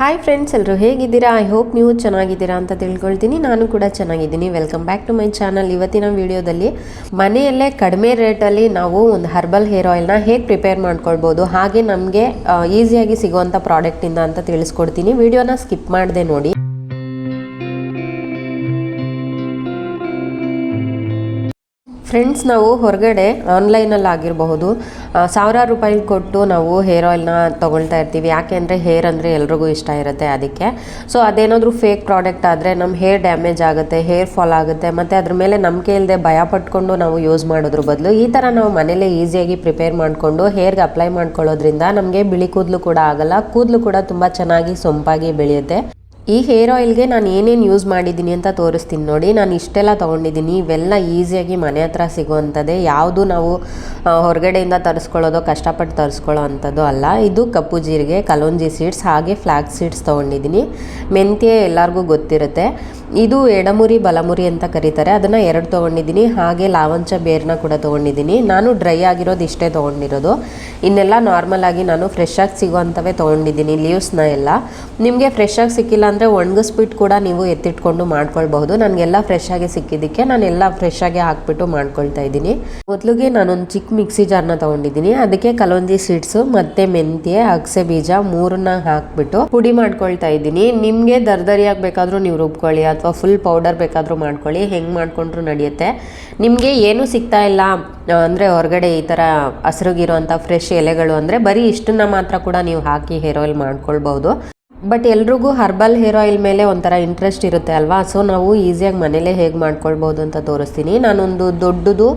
Hi friends ಎಲ್ಲರೂ ಹೇಗಿದ್ದೀರಾ? I hope ನೀವು ಚೆನ್ನಾಗಿದ್ದೀರಾ ಅಂತ ತಿಳ್ಕೊಳ್ತೀನಿ. ನಾನು ಕೂಡ ಚೆನ್ನಾಗಿದ್ದೀನಿ. Welcome back to my channel ಇವತ್ತಿನ ವಿಡಿಯೋದಲ್ಲಿ ಮನೆಯಲ್ಲೇ ಕಡಿಮೆ ರೇಟಲ್ಲಿ ನಾವು ಒಂದು ಹರ್ಬಲ್ ಹೇರ್ ಆಯಿಲ್ನ ಹೇಗೆ ಪ್ರಿಪೇರ್ ಮಾಡ್ಕೊಳ್ಬೋದು, ಹಾಗೆ ನಮಗೆ ಈಸಿಯಾಗಿ ಸಿಗುವಂಥ ಪ್ರಾಡಕ್ಟಿಂದ ಅಂತ ತಿಳಿಸ್ಕೊಡ್ತೀನಿ. ವಿಡಿಯೋನ ಸ್ಕಿಪ್ ಮಾಡದೆ ನೋಡಿ. ಫ್ರೆಂಡ್ಸ್ ನಾವು ಹೊರಗಡೆ ಆನ್ಲೈನಲ್ಲಿ ಆಗಿರಬಹುದು. ಸಾವಿರಾರು ರೂಪಾಯಿ ಕೊಟ್ಟು ನಾವು ಹೇರ್ ಆಯಿಲ್ನ ತೊಗೊಳ್ತಾ ಇರ್ತೀವಿ. ಯಾಕೆ ಅಂದರೆ ಹೇರ್ ಅಂದರೆ ಎಲ್ರಿಗೂ ಇಷ್ಟ ಇರುತ್ತೆ ಅದಕ್ಕೆ. ಸೊ ಅದೇನಾದರೂ ಫೇಕ್ ಪ್ರಾಡಕ್ಟ್ ಆದರೆ ನಮ್ಮ ಹೇರ್ ಡ್ಯಾಮೇಜ್ ಆಗುತ್ತೆ ಹೇರ್ ಫಾಲ್ ಆಗುತ್ತೆ, ಮತ್ತು ಅದ್ರ ಮೇಲೆ ನಂಬಿಕೆ ಇಲ್ಲದೆ ಭಯ ಪಟ್ಕೊಂಡು ನಾವು ಯೂಸ್ ಮಾಡೋದ್ರ ಬದಲು ಈ ಥರ ನಾವು ಮನೇಲೇ ಈಸಿಯಾಗಿ ಪ್ರಿಪೇರ್ ಮಾಡಿಕೊಂಡು ಹೇರ್ಗೆ ಅಪ್ಲೈ ಮಾಡ್ಕೊಳ್ಳೋದ್ರಿಂದ ನಮಗೆ ಬಿಳಿ ಕೂದಲು ಕೂಡ ಆಗಲ್ಲ. ಕೂದಲು ಕೂಡ ತುಂಬ ಚೆನ್ನಾಗಿ, ಸೊಂಪಾಗಿ ಬೆಳೆಯುತ್ತೆ. ಈ ಹೇರ್ ಆಯಿಲ್ಗೆ ನಾನು ಏನೇನು ಯೂಸ್ ಮಾಡಿದ್ದೀನಿ ಅಂತ ತೋರಿಸ್ತೀನಿ ನೋಡಿ. ನಾನು ಇಷ್ಟೆಲ್ಲ ತೊಗೊಂಡಿದ್ದೀನಿ ಇವೆಲ್ಲ ಈಸಿಯಾಗಿ ಮನೆ ಹತ್ರ ಸಿಗುವಂಥದ್ದೇ. ಯಾವುದು ನಾವು ಹೊರಗಡೆಯಿಂದ ತರಿಸ್ಕೊಳ್ಳೋದು, ಕಷ್ಟಪಟ್ಟು ತರಿಸ್ಕೊಳ್ಳೋ ಅಂಥದ್ದು ಅಲ್ಲ. ಇದು ಕಪ್ಪು ಜೀರಿಗೆ, ಕಲೋಂಜಿ ಸೀಡ್ಸ್ ಹಾಗೆ ಫ್ಲ್ಯಾಗ್ ಸೀಡ್ಸ್ ತೊಗೊಂಡಿದ್ದೀನಿ ಮೆಂತ್ಯೆ ಎಲ್ಲರಿಗೂ ಗೊತ್ತಿರುತ್ತೆ. ಇದು ಎಡಮುರಿ, ಬಲಮುರಿ ಅಂತ ಕರೀತಾರೆ. ಅದನ್ನು ಎರಡು ತೊಗೊಂಡಿದ್ದೀನಿ ಹಾಗೆ ಲಾವಂಚ ಬೇರನ್ನ ಕೂಡ ತೊಗೊಂಡಿದ್ದೀನಿ ನಾನು ಡ್ರೈ ಆಗಿರೋದು ಇಷ್ಟೇ ತೊಗೊಂಡಿರೋದು. ಇನ್ನೆಲ್ಲ ನಾರ್ಮಲ್ ಆಗಿ ನಾನು ಫ್ರೆಶ್ ಆಗಿ ಸಿಗುವಂಥವೇ ತೊಗೊಂಡಿದ್ದೀನಿ ಲೀವ್ಸ್ನ ಎಲ್ಲ. ನಿಮಗೆ ಫ್ರೆಶ್ ಆಗಿ ಸಿಕ್ಕಿಲ್ಲ ಅಂದರೆ ಒಣಗಿಸ್ಬಿಟ್ಟು ಕೂಡ ನೀವು ಎತ್ತಿಟ್ಕೊಂಡು ಮಾಡ್ಕೊಳ್ಬಹುದು. ನನಗೆಲ್ಲ ಫ್ರೆಶ್ ಆಗಿ ಸಿಕ್ಕಿದ್ದಕ್ಕೆ ನಾನು ಎಲ್ಲ ಫ್ರೆಶ್ ಆಗಿ ಹಾಕ್ಬಿಟ್ಟು ಮಾಡ್ಕೊಳ್ತಾ ಇದ್ದೀನಿ. ಮೊದಲಿಗೆ ನಾನೊಂದು ಚಿಕ್ಕ ಮಿಕ್ಸಿ ಜಾರ್ನ ತೊಗೊಂಡಿದ್ದೀನಿ. ಅದಕ್ಕೆ ಕಲೊಂಜಿ ಸೀಡ್ಸು ಮತ್ತು ಮೆಂತ್ಯೆ, ಅಗಸೆ ಬೀಜ ಮೂರನ್ನ ಹಾಕ್ಬಿಟ್ಟು ಪುಡಿ ಮಾಡ್ಕೊಳ್ತಾ ಇದ್ದೀನಿ. ನಿಮಗೆ ದರ್ದರಿಯಾಗಿ ಬೇಕಾದರೂ ನೀವು ರುಬ್ಕೊಳ್ಳಿ ಅಥವಾ ಫುಲ್ ಪೌಡರ್ ಬೇಕಾದರೂ ಮಾಡ್ಕೊಳ್ಳಿ. ಹೆಂಗೆ ಮಾಡ್ಕೊಂಡ್ರು ನಡೆಯುತ್ತೆ. ನಿಮಗೆ ಏನೂ ಸಿಗ್ತಾ ಇಲ್ಲ ಅಂದರೆ ಹೊರಗಡೆ ಈ ಥರ ಹಸಿರುಗಿರುವಂಥ ಫ್ರೆಶ್ ಎಲೆಗಳು ಅಂದರೆ ಬರೀ ಇಷ್ಟನ್ನ ಮಾತ್ರ ಕೂಡ ನೀವು ಹಾಕಿ ಹೇರ್ ಆಯಿಲ್ ಮಾಡ್ಕೊಳ್ಬೋದು ಬಟ್ ಎಲ್ರಿಗೂ ಹರ್ಬಲ್ ಹೇರ್ ಆಯಿಲ್ ಮೇಲೆ ಒಂಥರ ಇಂಟ್ರೆಸ್ಟ್ ಇರುತ್ತೆ ಅಲ್ವಾ? ಸೊ ನಾವು ಈಸಿಯಾಗಿ ಮನೇಲೇ ಹೇಗೆ ಮಾಡ್ಕೊಳ್ಬೋದು ಅಂತ ತೋರಿಸ್ತೀನಿ. ನಾನೊಂದು ದೊಡ್ಡದು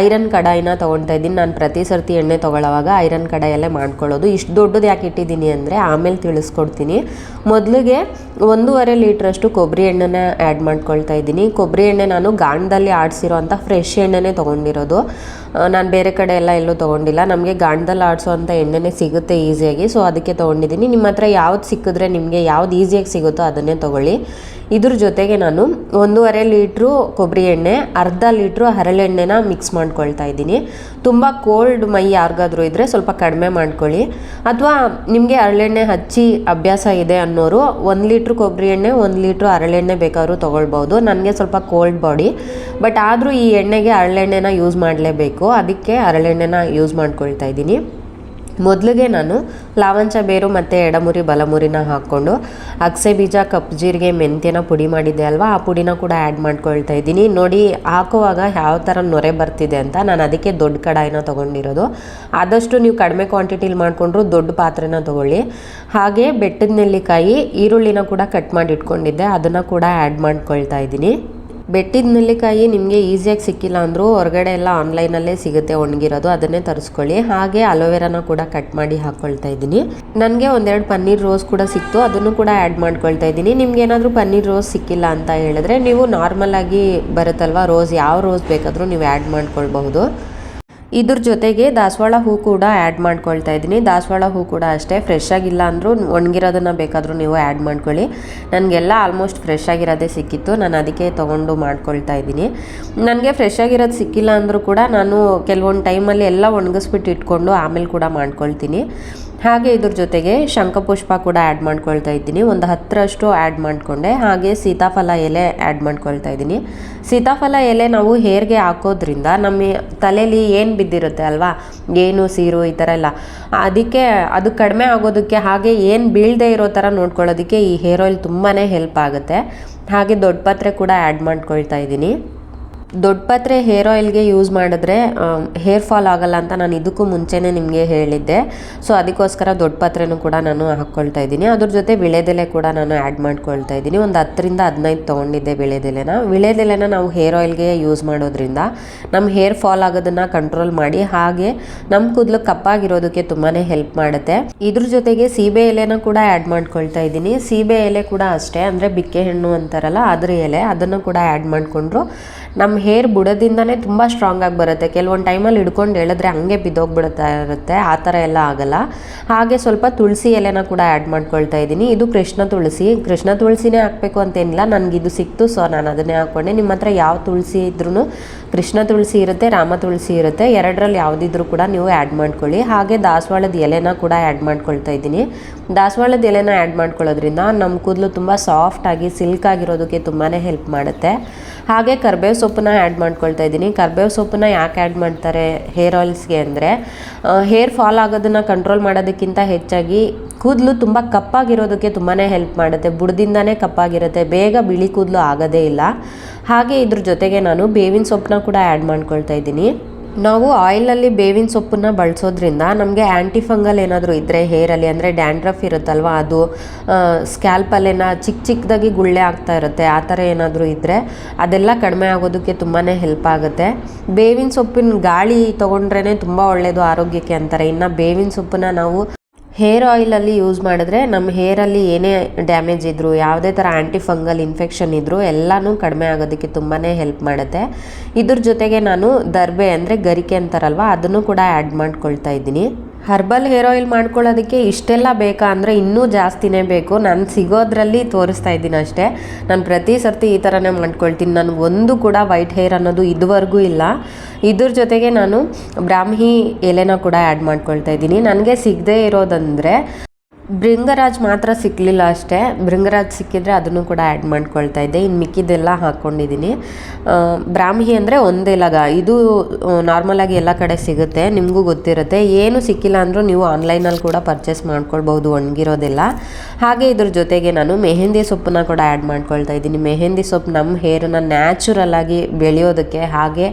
ಐರನ್ ಕಡಾಯಿನ ತೊಗೊಳ್ತಾ ಇದ್ದೀನಿ. ನಾನು ಪ್ರತಿ ಸರ್ತಿ ಎಣ್ಣೆ ತೊಗೊಳ್ಳೋವಾಗ ಐರನ್ ಕಡಾಯಲ್ಲೇ ಮಾಡ್ಕೊಳ್ಳೋದು. ಇಷ್ಟು ದೊಡ್ಡದು ಯಾಕೆ ಇಟ್ಟಿದ್ದೀನಿ ಅಂದರೆ ಆಮೇಲೆ ತಿಳಿಸ್ಕೊಡ್ತೀನಿ. ಮೊದಲಿಗೆ ಒಂದೂವರೆ ಲೀಟ್ರಷ್ಟು ಕೊಬ್ಬರಿ ಎಣ್ಣೆನ ಆ್ಯಡ್ ಮಾಡ್ಕೊಳ್ತಾ ಇದ್ದೀನಿ. ಕೊಬ್ಬರಿ ಎಣ್ಣೆ ನಾನು ಗಾಣದಲ್ಲಿ ಆಡಿಸಿರೋ ಅಂಥ ಫ್ರೆಶ್ ಎಣ್ಣೆನೇ ತೊಗೊಂಡಿರೋದು. ನಾನು ಬೇರೆ ಕಡೆ ಎಲ್ಲ ಎಲ್ಲೂ ತೊಗೊಂಡಿಲ್ಲ. ನಮಗೆ ಗಾಣದಲ್ಲಿ ಆಡಿಸೋ ಅಂಥ ಎಣ್ಣೆನೇ ಸಿಗುತ್ತೆ ಈಸಿಯಾಗಿ ಸೊ ಅದಕ್ಕೆ ತೊಗೊಂಡಿದ್ದೀನಿ. ನಿಮ್ಮ ಹತ್ರ ಯಾವ್ದು ಸಿಕ್ಕಿದ್ರೆ ನಿಮಗೆ ಯಾವ್ದು ಈಸಿಯಾಗಿ ಸಿಗುತ್ತೋ ಅದನ್ನೇ ತೊಗೊಳ್ಳಿ. ಇದ್ರ ಜೊತೆಗೆ ನಾನು ಒಂದೂವರೆ ಲೀಟ್ರು ಕೊಬ್ಬರಿ ಎಣ್ಣೆ, ಅರ್ಧ ಲೀಟ್ರು ಹರಳೆಣ್ಣೆನ ಮಿಕ್ಸ್ ಮಾಡ್ಕೊಳ್ತಾ ಇದ್ದೀನಿ. ತುಂಬ ಕೋಲ್ಡ್ ಮೈ ಯಾರಿಗಾದ್ರೂ ಇದ್ದರೆ ಸ್ವಲ್ಪ ಕಡಿಮೆ ಮಾಡ್ಕೊಳ್ಳಿ. ಅಥವಾ ನಿಮಗೆ ಹರಳೆಣ್ಣೆ ಹಚ್ಚಿ ಅಭ್ಯಾಸ ಇದೆ ಅನ್ನೋರು ಒಂದು ಲೀಟ್ರ್ ಕೊಬ್ಬರಿ ಎಣ್ಣೆ, ಒಂದು ಲೀಟ್ರ್ ಹರಳೆಣ್ಣೆ ಬೇಕಾದ್ರೂ ತೊಗೊಳ್ಬೋದು ನನಗೆ ಸ್ವಲ್ಪ ಕೋಲ್ಡ್ ಬಾಡಿ ಬಟ್ ಆದರೂ ಈ ಎಣ್ಣೆಗೆ ಹರಳೆಣ್ಣೆನ ಯೂಸ್ ಮಾಡಲೇಬೇಕು. ಅದಕ್ಕೆ ಹರಳೆಣ್ಣೆನ ಯೂಸ್ ಮಾಡ್ಕೊಳ್ತಾ ಇದ್ದೀನಿ. ಮೊದಲಿಗೆ ನಾನು ಲಾವಂಚ ಬೇರು ಮತ್ತು ಎಡಮುರಿ, ಬಲಮುರಿನ ಹಾಕ್ಕೊಂಡು ಅಗಸೆ ಬೀಜ ಕಪ್ಪು ಜೀರಿಗೆ, ಮೆಂತ್ಯನ ಪುಡಿ ಮಾಡಿದ್ದೆ ಅಲ್ವಾ? ಆ ಪುಡಿನ ಕೂಡ ಆ್ಯಡ್ ಮಾಡ್ಕೊಳ್ತಾ ಇದ್ದೀನಿ. ನೋಡಿ, ಹಾಕುವಾಗ ಯಾವ ಥರ ನೊರೆ ಬರ್ತಿದೆ ಅಂತ ನಾನು ಅದಕ್ಕೆ ದೊಡ್ಡ ಕಡಾಯಿನ ತೊಗೊಂಡಿರೋದು. ಆದಷ್ಟು ನೀವು ಕಡಿಮೆ ಕ್ವಾಂಟಿಟಿಲಿ ಮಾಡಿಕೊಂಡ್ರು ದೊಡ್ಡ ಪಾತ್ರೆನ ತೊಗೊಳ್ಳಿ. ಹಾಗೆ ಬೆಟ್ಟದ ನೆಲ್ಲಿಕಾಯಿ, ಈರುಳ್ಳಿನ ಕೂಡ ಕಟ್ ಮಾಡಿ ಇಟ್ಕೊಂಡಿದ್ದೆ. ಅದನ್ನು ಕೂಡ ಆ್ಯಡ್ ಮಾಡ್ಕೊಳ್ತಾ ಇದ್ದೀನಿ. ಬೆಟ್ಟಿದ ನೆಲ್ಲಿಕಾಯಿ ನಿಮಗೆ ಈಸಿಯಾಗಿ ಸಿಕ್ಕಿಲ್ಲ ಅಂದರೂ ಹೊರಗಡೆ ಎಲ್ಲ ಆನ್ಲೈನಲ್ಲೇ ಸಿಗುತ್ತೆ ಒಣಗಿರೋದು, ಅದನ್ನೇ ತರಿಸ್ಕೊಳ್ಳಿ. ಹಾಗೆ ಅಲೋವೆರಾನ ಕೂಡ ಕಟ್ ಮಾಡಿ ಹಾಕ್ಕೊಳ್ತಾ ಇದ್ದೀನಿ. ನನಗೆ ಒಂದೆರಡು ಪನ್ನೀರ್ ರೋಸ್ ಕೂಡ ಸಿಕ್ತು, ಅದನ್ನು ಕೂಡ ಆ್ಯಡ್ ಮಾಡ್ಕೊಳ್ತಾ ಇದ್ದೀನಿ. ನಿಮ್ಗೆ ಏನಾದರೂ ಪನ್ನೀರ್ ರೋಸ್ ಸಿಕ್ಕಿಲ್ಲ ಅಂತ ಹೇಳಿದ್ರೆ ನೀವು ನಾರ್ಮಲ್ ಆಗಿ ಬರುತ್ತಲ್ವ, ರೋಸ್, ಯಾವ ರೋಸ್ ಬೇಕಾದರೂ ನೀವು ಆ್ಯಡ್ ಮಾಡ್ಕೊಳ್ಬಹುದು. ಇದ್ರ ಜೊತೆಗೆ ದಾಸವಾಳ ಹೂ ಕೂಡ ಆ್ಯಡ್ ಮಾಡ್ಕೊಳ್ತಾ ಇದ್ದೀನಿ. ದಾಸವಾಳ ಹೂ ಕೂಡ ಅಷ್ಟೇ ಫ್ರೆಶ್ ಆಗಿಲ್ಲ ಅಂದರೂ ಒಣಗಿರೋದನ್ನು ಬೇಕಾದರೂ ನೀವು ಆ್ಯಡ್ ಮಾಡ್ಕೊಳ್ಳಿ. ನನಗೆಲ್ಲ ಆಲ್ಮೋಸ್ಟ್ ಫ್ರೆಶ್ ಆಗಿರೋದೇ ಸಿಕ್ಕಿತ್ತು. ನಾನು ಅದಕ್ಕೆ ತೊಗೊಂಡು ಮಾಡ್ಕೊಳ್ತಾ ಇದ್ದೀನಿ. ನನಗೆ ಫ್ರೆಶ್ ಆಗಿರೋದು ಸಿಕ್ಕಿಲ್ಲ ಅಂದರೂ ಕೂಡ ನಾನು ಕೆಲವೊಂದು ಟೈಮಲ್ಲಿ ಎಲ್ಲ ಒಣಗಿಸ್ಬಿಟ್ಟು ಇಟ್ಕೊಂಡು ಆಮೇಲೆ ಕೂಡ ಮಾಡ್ಕೊಳ್ತೀನಿ. ಹಾಗೆ ಇದ್ರ ಜೊತೆಗೆ ಶಂಖಪುಷ್ಪ ಕೂಡ ಆ್ಯಡ್ ಮಾಡ್ಕೊಳ್ತಾ ಇದ್ದೀನಿ. ಒಂದು ಹತ್ತರಷ್ಟು ಆ್ಯಡ್ ಮಾಡಿಕೊಂಡೆ. ಹಾಗೆ ಸೀತಾಫಲ ಎಲೆ ಆ್ಯಡ್ ಮಾಡ್ಕೊಳ್ತಾ ಇದ್ದೀನಿ. ಸೀತಾಫಲ ಎಲೆ ನಾವು ಹೇರ್ಗೆ ಹಾಕೋದ್ರಿಂದ ನಮ್ಮ ತಲೆಯಲ್ಲಿ ಏನು ಬಿದ್ದಿರುತ್ತೆ ಅಲ್ವಾ? ಏನು, ಸೀರು ಈ ಥರ ಎಲ್ಲ. ಅದಕ್ಕೆ ಅದು ಕಡಿಮೆ ಆಗೋದಕ್ಕೆ ಹಾಗೆ ಏನು ಬೀಳದೆ ಇರೋ ಥರ ನೋಡ್ಕೊಳ್ಳೋದಕ್ಕೆ ಈ ಹೇರ್ ಆಯಿಲ್ ತುಂಬಾ ಹೆಲ್ಪ್ ಆಗುತ್ತೆ. ಹಾಗೆ ದೊಡ್ಡ ಪತ್ರೆ ಕೂಡ ಆ್ಯಡ್ ಮಾಡ್ಕೊಳ್ತಾ ಇದ್ದೀನಿ. ದೊಡ್ಡ ಪತ್ರೆ ಹೇರ್ ಆಯಿಲ್ಗೆ ಯೂಸ್ ಮಾಡಿದ್ರೆ ಹೇರ್ ಫಾಲ್ ಆಗಲ್ಲ ಅಂತ ನಾನು ಇದಕ್ಕೂ ಮುಂಚೆನೇ ನಿಮಗೆ ಹೇಳಿದ್ದೆ. ಸೊ, ಅದಕ್ಕೋಸ್ಕರ ದೊಡ್ಡ ಪತ್ರೆನು ಕೂಡ ನಾನು ಹಾಕ್ಕೊಳ್ತಾ ಇದ್ದೀನಿ. ಅದ್ರ ಜೊತೆ ವಿಳೆದೆಲೆ ಕೂಡ ನಾನು ಆ್ಯಡ್ ಮಾಡ್ಕೊಳ್ತಾ ಇದ್ದೀನಿ. ಒಂದು ಹತ್ತರಿಂದ ಹದಿನೈದು ತೊಗೊಂಡಿದ್ದೆ ವಿಳೆದೆಲೆನ ವಿಳೆದೆಲೆನ ನಾವು ಹೇರ್ ಆಯಿಲ್ಗೆ ಯೂಸ್ ಮಾಡೋದ್ರಿಂದ ನಮ್ಮ ಹೇರ್ ಫಾಲ್ ಆಗೋದನ್ನು ಕಂಟ್ರೋಲ್ ಮಾಡಿ, ಹಾಗೆ ನಮ್ಮ ಕೂದಲು ಕಪ್ಪಾಗಿರೋದಕ್ಕೆ ತುಂಬಾ ಹೆಲ್ಪ್ ಮಾಡುತ್ತೆ. ಇದ್ರ ಜೊತೆಗೆ ಸೀಬೆ ಎಲೆನ ಕೂಡ ಆ್ಯಡ್ ಮಾಡ್ಕೊಳ್ತಾ ಇದ್ದೀನಿ. ಸೀಬೆ ಎಲೆ ಕೂಡ ಅಷ್ಟೇ, ಅಂದರೆ ಬಿಕ್ಕೆ ಹಣ್ಣು ಅಂತಾರಲ್ಲ, ಅದ್ರ ಎಲೆ, ಅದನ್ನು ಕೂಡ ಆ್ಯಡ್ ಮಾಡಿಕೊಂಡ್ರು ನಮ್ಮ ಹೇರ್ ಬುಡದಿಂದನೇ ತುಂಬ ಸ್ಟ್ರಾಂಗ್ ಆಗಿ ಬರುತ್ತೆ. ಕೆಲವೊಂದು ಟೈಮಲ್ಲಿ ಹಿಡ್ಕೊಂಡು ಹೇಳಿದ್ರೆ ಹಂಗೆ ಬಿದ್ದೋಗ್ಬಿಡುತ್ತಾ ಇರುತ್ತೆ. ಆ ಥರ ಎಲ್ಲ ಆಗಲ್ಲ. ಹಾಗೆ ಸ್ವಲ್ಪ ತುಳಸಿ ಎಲೆನ ಕೂಡ ಆ್ಯಡ್ ಮಾಡ್ಕೊಳ್ತಾ ಇದ್ದೀನಿ. ಇದು ಕೃಷ್ಣ ತುಳಸಿ. ಕೃಷ್ಣ ತುಳಸಿನೇ ಹಾಕಬೇಕು ಅಂತೇನಿಲ್ಲ. ನನಗಿದು ಸಿಕ್ತು ಸೊ ನಾನು ಅದನ್ನೇ ಹಾಕ್ಕೊಂಡೆ ನಿಮ್ಮ ಹತ್ರ ಯಾವ ತುಳಸಿ ಇದ್ರೂ ಕೃಷ್ಣ ತುಳಸಿ ಇರುತ್ತೆ, ರಾಮ ತುಳಸಿ ಇರುತ್ತೆ. ಎರಡರಲ್ಲಿ ಯಾವುದಿದ್ರೂ ಕೂಡ ನೀವು ಆ್ಯಡ್ ಮಾಡ್ಕೊಳ್ಳಿ. ಹಾಗೆ ದಾಸವಾಳದ ಎಲೆನ ಕೂಡ ಆ್ಯಡ್ ಮಾಡ್ಕೊಳ್ತಾ ಇದ್ದೀನಿ. ದಾಸವಾಳದ ಎಲೆನ ಆ್ಯಡ್ ಮಾಡ್ಕೊಳ್ಳೋದ್ರಿಂದ ನಮ್ಮ ಕೂದಲು ತುಂಬ ಸಾಫ್ಟಾಗಿ ಸಿಲ್ಕ್ ಆಗಿರೋದಕ್ಕೆ ತುಂಬಾ ಹೆಲ್ಪ್ ಮಾಡುತ್ತೆ. ಹಾಗೆ ಕರ್ಬೇವು ಸೊಪ್ಪನ್ನ ಆ್ಯಡ್ ಮಾಡ್ಕೊಳ್ತಾ ಇದ್ದೀನಿ. ಕರ್ಬೇವು ಸೊಪ್ಪನ್ನ ಯಾಕೆ ಆ್ಯಡ್ ಮಾಡ್ತಾರೆ ಹೇರ್ ಆಯಿಲ್ಸ್ಗೆ ಅಂದರೆ ಹೇರ್ ಫಾಲ್ ಆಗೋದನ್ನು ಕಂಟ್ರೋಲ್ ಮಾಡೋದಕ್ಕಿಂತ ಹೆಚ್ಚಾಗಿ ಕೂದಲು ತುಂಬ ಕಪ್ಪಾಗಿರೋದಕ್ಕೆ ತುಂಬಾ ಹೆಲ್ಪ್ ಮಾಡುತ್ತೆ. ಬುಡದಿಂದನೇ ಕಪ್ಪಾಗಿರುತ್ತೆ. ಬೇಗ ಬಿಳಿ ಕೂದಲು ಆಗೋದೇ ಇಲ್ಲ. ಹಾಗೆ ಇದ್ರ ಜೊತೆಗೆ ನಾನು ಬೇವಿನ ಸೊಪ್ಪನ್ನ ಕೂಡ ಆ್ಯಡ್ ಮಾಡ್ಕೊಳ್ತಾ ಇದ್ದೀನಿ. ನಾವು ಆಯಿಲಲ್ಲಿ ಬೇವಿನ ಸೊಪ್ಪನ್ನ ಬಳಸೋದ್ರಿಂದ ನಮಗೆ ಆ್ಯಂಟಿ ಫಂಗಲ್ ಏನಾದರೂ ಇದ್ದರೆ ಹೇರಲ್ಲಿ, ಅಂದರೆ ಡ್ಯಾಂಡ್ರಫ್ ಇರುತ್ತಲ್ವ, ಅದು ಸ್ಕ್ಯಾಲ್ಪಲ್ಲೇನ ಚಿಕ್ಕ ಚಿಕ್ಕದಾಗಿ ಗುಳ್ಳೆ ಆಗ್ತಾ ಇರುತ್ತೆ, ಆ ಥರ ಏನಾದರೂ ಇದ್ದರೆ ಅದೆಲ್ಲ ಕಡಿಮೆ ಆಗೋದಕ್ಕೆ ತುಂಬಾ ಹೆಲ್ಪ್ ಆಗುತ್ತೆ. ಬೇವಿನ ಸೊಪ್ಪಿನ ಗಾಳಿ ತೊಗೊಂಡ್ರೇ ತುಂಬ ಒಳ್ಳೆಯದು ಆರೋಗ್ಯಕ್ಕೆ ಅಂತಾರೆ. ಇನ್ನು ಬೇವಿನ ಸೊಪ್ಪನ್ನ ನಾವು ಹೇರ್ ಆಯಿಲಲ್ಲಿ ಯೂಸ್ ಮಾಡಿದ್ರೆ ನಮ್ಮ ಹೇರಲ್ಲಿ ಏನೇ ಡ್ಯಾಮೇಜ್ ಇದ್ದರೂ ಯಾವುದೇ ಥರ ಆ್ಯಂಟಿಫಂಗಲ್ ಇನ್ಫೆಕ್ಷನ್ ಇದ್ದರೂ ಎಲ್ಲನೂ ಕಡಿಮೆ ಆಗೋದಕ್ಕೆ ತುಂಬಾ ಹೆಲ್ಪ್ ಮಾಡುತ್ತೆ. ಇದ್ರ ಜೊತೆಗೆ ನಾನು ದರ್ಬೆ ಅಂದರೆ ಗರಿಕೆ ಅಂತಾರಲ್ವ, ಅದನ್ನು ಕೂಡ ಆ್ಯಡ್ ಮಾಡ್ಕೊಳ್ತಾ ಇದ್ದೀನಿ. ಹರ್ಬಲ್ ಹೇರ್ ಆಯಿಲ್ ಮಾಡ್ಕೊಳ್ಳೋದಕ್ಕೆ ಇಷ್ಟೆಲ್ಲ ಬೇಕಾ ಅಂದರೆ ಇನ್ನೂ ಜಾಸ್ತಿನೇ ಬೇಕು. ನಾನು ಸಿಗೋದ್ರಲ್ಲಿ ತೋರಿಸ್ತಾ ಇದ್ದೀನಿ ಅಷ್ಟೇ. ನಾನು ಪ್ರತಿ ಸರ್ತಿ ಈ ಥರನೇ ಮಾಡ್ಕೊಳ್ತೀನಿ. ನನಗೆ ಒಂದು ಕೂಡ ವೈಟ್ ಹೇರ್ ಅನ್ನೋದು ಇದುವರೆಗೂ ಇಲ್ಲ. ಇದ್ರ ಜೊತೆಗೆ ನಾನು ಬ್ರಾಹ್ಮಿ ಎಲೆನ ಕೂಡ ಆ್ಯಡ್ ಮಾಡ್ಕೊಳ್ತಾ ಇದ್ದೀನಿ. ನನಗೆ ಸಿಗದೇ ಇರೋದಂದರೆ ಭೃಂಗರಾಜ್ ಮಾತ್ರ ಸಿಕ್ಕಲಿಲ್ಲ ಅಷ್ಟೇ. ಭೃಂಗರಾಜ್ ಸಿಕ್ಕಿದ್ರೆ ಅದನ್ನು ಕೂಡ ಆ್ಯಡ್ ಮಾಡ್ಕೊಳ್ತಾ ಇದ್ದೆ. ಇನ್ನು ಮಿಕ್ಕಿದ್ದೆಲ್ಲ ಹಾಕ್ಕೊಂಡಿದ್ದೀನಿ ಬ್ರಾಹ್ಮಿ ಅಂದರೆ ಒಂದೇ ಲಗ. ಇದು ನಾರ್ಮಲಾಗಿ ಎಲ್ಲ ಕಡೆ ಸಿಗುತ್ತೆ. ನಿಮಗೂ ಗೊತ್ತಿರುತ್ತೆ. ಏನು ಸಿಕ್ಕಿಲ್ಲ ಅಂದರೂ ನೀವು ಆನ್ಲೈನಲ್ಲಿ ಕೂಡ ಪರ್ಚೇಸ್ ಮಾಡ್ಕೊಳ್ಬೋದು ಒಣಗಿರೋದೆಲ್ಲ. ಹಾಗೆ ಇದ್ರ ಜೊತೆಗೆ ನಾನು ಮೆಹೆಂದಿ ಸೊಪ್ಪನ್ನ ಕೂಡ ಆ್ಯಡ್ ಮಾಡ್ಕೊಳ್ತಾ ಇದ್ದೀನಿ. ಮೆಹೆಂದಿ ಸೊಪ್ಪು ನಮ್ಮ ಹೇರನ್ನ ನ್ಯಾಚುರಲ್ ಆಗಿ ಬೆಳೆಯೋದಕ್ಕೆ, ಹಾಗೆ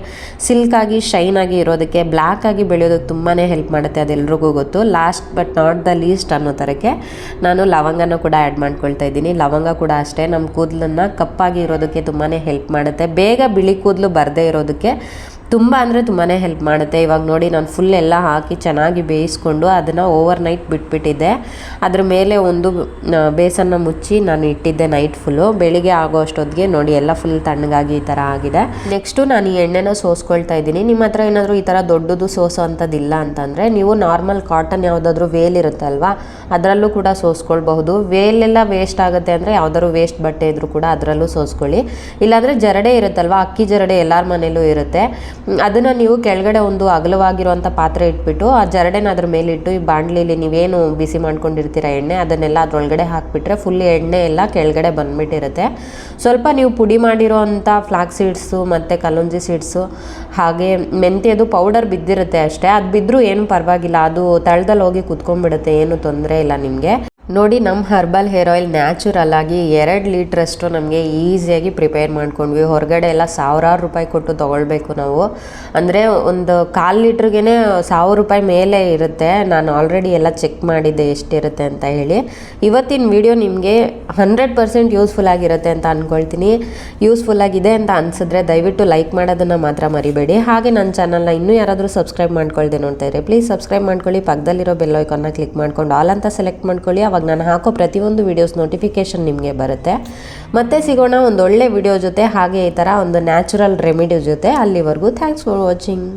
ಸಿಲ್ಕಾಗಿ ಶೈನಾಗಿ ಇರೋದಕ್ಕೆ ಬ್ಲ್ಯಾಕಾಗಿ ಬೆಳೆಯೋದಕ್ಕೆ ತುಂಬಾ ಹೆಲ್ಪ್ ಮಾಡುತ್ತೆ. ಅದೆಲ್ಲರಿಗೂ ಗೊತ್ತು. Last but not the least ಅನ್ನೋ ಥರಕ್ಕೆ ನಾನು ಲವಂಗನ ಕೂಡ ಆ್ಯಡ್ ಮಾಡ್ಕೊಳ್ತಾ ಇದ್ದೀನಿ. ಲವಂಗ ಕೂಡ ಅಷ್ಟೇ. ನಮ್ಮ ಕೂದಲನ್ನು ಕಪ್ಪಾಗಿ ಇರೋದಕ್ಕೆ ತುಂಬಾ ಹೆಲ್ಪ್ ಮಾಡುತ್ತೆ. ಬೇಗ ಬಿಳಿ ಕೂದಲು ಬರದೇ ಇರೋದಕ್ಕೆ ತುಂಬ ಅಂದರೆ ತುಂಬಾ ಹೆಲ್ಪ್ ಮಾಡುತ್ತೆ. ಇವಾಗ ನೋಡಿ ನಾನು ಫುಲ್ ಎಲ್ಲ ಹಾಕಿ ಚೆನ್ನಾಗಿ ಬೇಯಿಸ್ಕೊಂಡು ಅದನ್ನು ಓವರ್ ನೈಟ್ ಬಿಟ್ಬಿಟ್ಟಿದ್ದೆ. ಅದ್ರ ಮೇಲೆ ಒಂದು ಬೇಸನ್ನ ಮುಚ್ಚಿ ನಾನು ಇಟ್ಟಿದ್ದೆ ನೈಟ್ ಫುಲ್ಲು ಬೆಳಿಗ್ಗೆ ಆಗೋ ಅಷ್ಟೊತ್ತಿಗೆ ನೋಡಿ ಎಲ್ಲ ಫುಲ್ ತಣ್ಣಗಾಗಿ ಈ ಥರ ಆಗಿದೆ. ನೆಕ್ಸ್ಟು ನಾನು ಈ ಎಣ್ಣೆನ ಸೋಸ್ಕೊಳ್ತಾ ಇದ್ದೀನಿ. ನಿಮ್ಮ ಹತ್ರ ಏನಾದರೂ ಈ ಥರ ದೊಡ್ಡದು ಸೋಸೋ ಅಂಥದ್ದಿಲ್ಲ ಅಂತಂದರೆ ನೀವು ನಾರ್ಮಲ್ ಕಾಟನ್ ಯಾವುದಾದ್ರೂ ವೇಲ್ ಇರುತ್ತಲ್ವಾ ಅದರಲ್ಲೂ ಕೂಡ ಸೋಸ್ಕೊಳ್ಬಹುದು. ವೇಲೆಲ್ಲ ವೇಸ್ಟ್ ಆಗುತ್ತೆ ಅಂದರೆ ಯಾವ್ದಾದ್ರು ವೇಸ್ಟ್ ಬಟ್ಟೆ ಇದ್ರೂ ಕೂಡ ಅದರಲ್ಲೂ ಸೋಸ್ಕೊಳ್ಳಿ. ಇಲ್ಲಾಂದರೆ ಜರಡೆ ಇರುತ್ತಲ್ವ? ಅಕ್ಕಿ ಜರಡೆ ಎಲ್ಲರ ಮನೇಲೂ ಇರುತ್ತೆ. ಅದನ್ನ ನೀವು ಕೆಳಗಡೆ ಒಂದು ಅಗಲವಾಗಿರುವಂಥ ಪಾತ್ರೆ ಇಟ್ಬಿಟ್ಟು, ಆ ಜರಡೆನ ಅದ್ರ ಮೇಲೆ ಇಟ್ಟು, ಈ ಬಾಣಲಿಲಿ ನೀವೇನು ಬಿಸಿ ಮಾಡ್ಕೊಂಡಿರ್ತೀರ ಎಣ್ಣೆ, ಅದನ್ನೆಲ್ಲ ಅದರೊಳಗಡೆ ಹಾಕಿಬಿಟ್ರೆ ಫುಲ್ ಎಣ್ಣೆ ಎಲ್ಲ ಕೆಳಗಡೆ ಬಂದ್ಬಿಟ್ಟಿರುತ್ತೆ. ಸ್ವಲ್ಪ ನೀವು ಪುಡಿ ಮಾಡಿರೋ ಅಂಥ ಫ್ಲಾಕ್ ಸೀಡ್ಸು ಮತ್ತು ಕಲುಂಜಿ ಸೀಡ್ಸು ಹಾಗೆ ಮೆಂತ್ಯದು ಪೌಡರ್ ಬಿದ್ದಿರುತ್ತೆ ಅಷ್ಟೇ. ಅದು ಬಿದ್ದರೂ ಏನು ಪರವಾಗಿಲ್ಲ, ಅದು ತಳದಲ್ಲಿ ಹೋಗಿ ಕುತ್ಕೊಂಡ್ಬಿಡುತ್ತೆ, ಏನು ತೊಂದರೆ ಇಲ್ಲ ನಿಮಗೆ. ನೋಡಿ ನಮ್ಮ ಹರ್ಬಲ್ ಹೇರ್ ಆಯಿಲ್ ನ್ಯಾಚುರಲ್ ಆಗಿ ಎರಡು ಲೀಟ್ರಷ್ಟು ನಮಗೆ ಈಸಿಯಾಗಿ ಪ್ರಿಪೇರ್ ಮಾಡ್ಕೊಂಡ್ವಿ. ಹೊರಗಡೆ ಎಲ್ಲ ಸಾವಿರಾರು ರೂಪಾಯಿ ಕೊಟ್ಟು ತೊಗೊಳ್ಬೇಕು ನಾವು. ಅಂದರೆ ಒಂದು ಕಾಲು ಲೀಟ್ರಿಗೇ ಸಾವಿರ ರೂಪಾಯಿ ಮೇಲೆ ಇರುತ್ತೆ. ನಾನು ಆಲ್ರೆಡಿ ಎಲ್ಲ ಚೆಕ್ ಮಾಡಿದ್ದೆ ಎಷ್ಟಿರುತ್ತೆ ಅಂತ ಹೇಳಿ. ಇವತ್ತಿನ ವಿಡಿಯೋ ನಿಮಗೆ ಹಂಡ್ರೆಡ್ ಪರ್ಸೆಂಟ್ ಯೂಸ್ಫುಲ್ ಆಗಿರುತ್ತೆ ಅಂತ ಅಂದ್ಕೊಳ್ತೀನಿ ಯೂಸ್ಫುಲ್ ಆಗಿದೆ ಅಂತ ಅನಿಸಿದ್ರೆ ದಯವಿಟ್ಟು ಲೈಕ್ ಮಾಡೋದನ್ನು ಮಾತ್ರ ಮರಿಬೇಡಿ. ಹಾಗೆ ನನ್ನ ಚಾನಲ್ನ ಇನ್ನೂ ಯಾರಾದರೂ ಸಬ್ಸ್ಕ್ರೈಬ್ ಮಾಡ್ಕೊಳ್ದೆ ನೋಡ್ತಾ ಇದ್ರೆ ಪ್ಲೀಸ್ ಸಬ್ಸ್ಕ್ರೈಬ್ ಮಾಡ್ಕೊಳ್ಳಿ. ಪಕ್ಕದಲ್ಲಿರೋ ಬೆಲ್ ಕ್ಲಿಕ್ ಮಾಡ್ಕೊಂಡು ಆಲ್ ಅಂತ ಸೆಲೆಕ್ಟ್ ಮಾಡ್ಕೊಳ್ಳಿ. ಅವಾಗ ನಾನು ಹಾಕೋ ಪ್ರತಿಯೊಂದು ವೀಡಿಯೋಸ್ ನೋಟಿಫಿಕೇಷನ್ ನಿಮಗೆ ಬರುತ್ತೆ. ಮತ್ತೆ ಸಿಗೋಣ ಒಂದು ಒಳ್ಳೆ ವಿಡಿಯೋ ಜೊತೆ, ಹಾಗೆ ಈ ಥರ ಒಂದು ನ್ಯಾಚುರಲ್ ರೆಮಿಡಿ ಜೊತೆ. ಅಲ್ಲಿವರೆಗೂ ಥ್ಯಾಂಕ್ಸ್ ಫಾರ್ ವಾಚಿಂಗ್